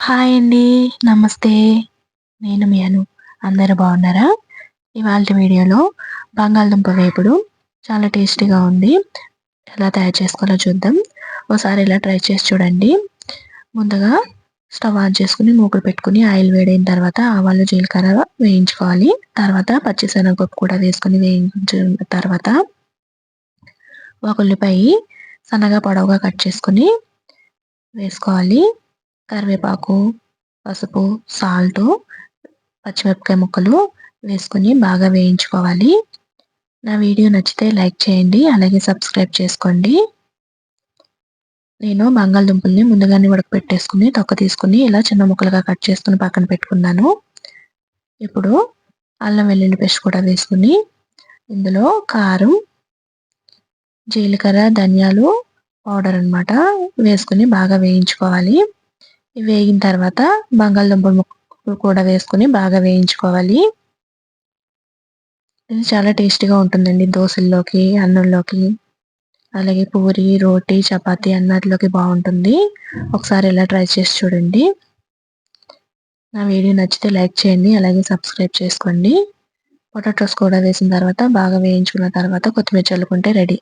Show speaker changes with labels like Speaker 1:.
Speaker 1: Hi అండి. నమస్తే. నేను మీ అను. అందరు బాగున్నారా? ఇవాళ వీడియోలో బంగాళదుంప వేపుడు చాలా టేస్టీగా ఉంది. ఎలా తయారు చేసుకోవాలో చూద్దాం. ఒకసారి ఇలా ట్రై చేసి చూడండి. ముందుగా స్టవ్ ఆన్ చేసుకుని మూకులు పెట్టుకుని ఆయిల్ వేడైన తర్వాత ఆవాలు జీలకర్ర వేయించుకోవాలి. తర్వాత పచ్చిశనగపప్పు కూడా వేసుకొని వేయించిన తర్వాత ఒక ఉల్లిపాయ సన్నగా పొడవుగా కట్ చేసుకుని వేసుకోవాలి. కరివేపాకు పసుపు సాల్ట్ పచ్చిమిరపకాయ ముక్కలు వేసుకొని బాగా వేయించుకోవాలి. నా వీడియో నచ్చితే లైక్ చేయండి అలాగే సబ్స్క్రైబ్ చేసుకోండి. నేను బంగాళదుంపల్ని ముందుగానే ఉడకపెట్టేసుకుని తొక్క తీసుకుని ఇలా చిన్న ముక్కలుగా కట్ చేసుకుని పక్కన పెట్టుకున్నాను. ఇప్పుడు అల్లం వెల్లుల్లి పేస్ట్ కూడా వేసుకుని ఇందులో కారం జీలకర్ర ధనియాలు పౌడర్ అనమాట వేసుకుని బాగా వేయించుకోవాలి. వేగిన తర్వాత బంగాళదుంప ముక్కలు కూడా వేసుకుని బాగా వేయించుకోవాలి. ఇది చాలా టేస్టీగా ఉంటుందండి దోశల్లోకి అన్నంలోకి. అలాగే పూరి రోటీ చపాతి అన్నట్లోకి బాగుంటుంది. ఒకసారి ఇలా ట్రై చేసి చూడండి. నా వీడియో నచ్చితే లైక్ చేయండి అలాగే సబ్స్క్రైబ్ చేసుకోండి. పొటాటోస్ కూడా వేసిన తర్వాత బాగా వేయించుకున్న తర్వాత కొత్తిమీర చల్లుకుంటే రెడీ.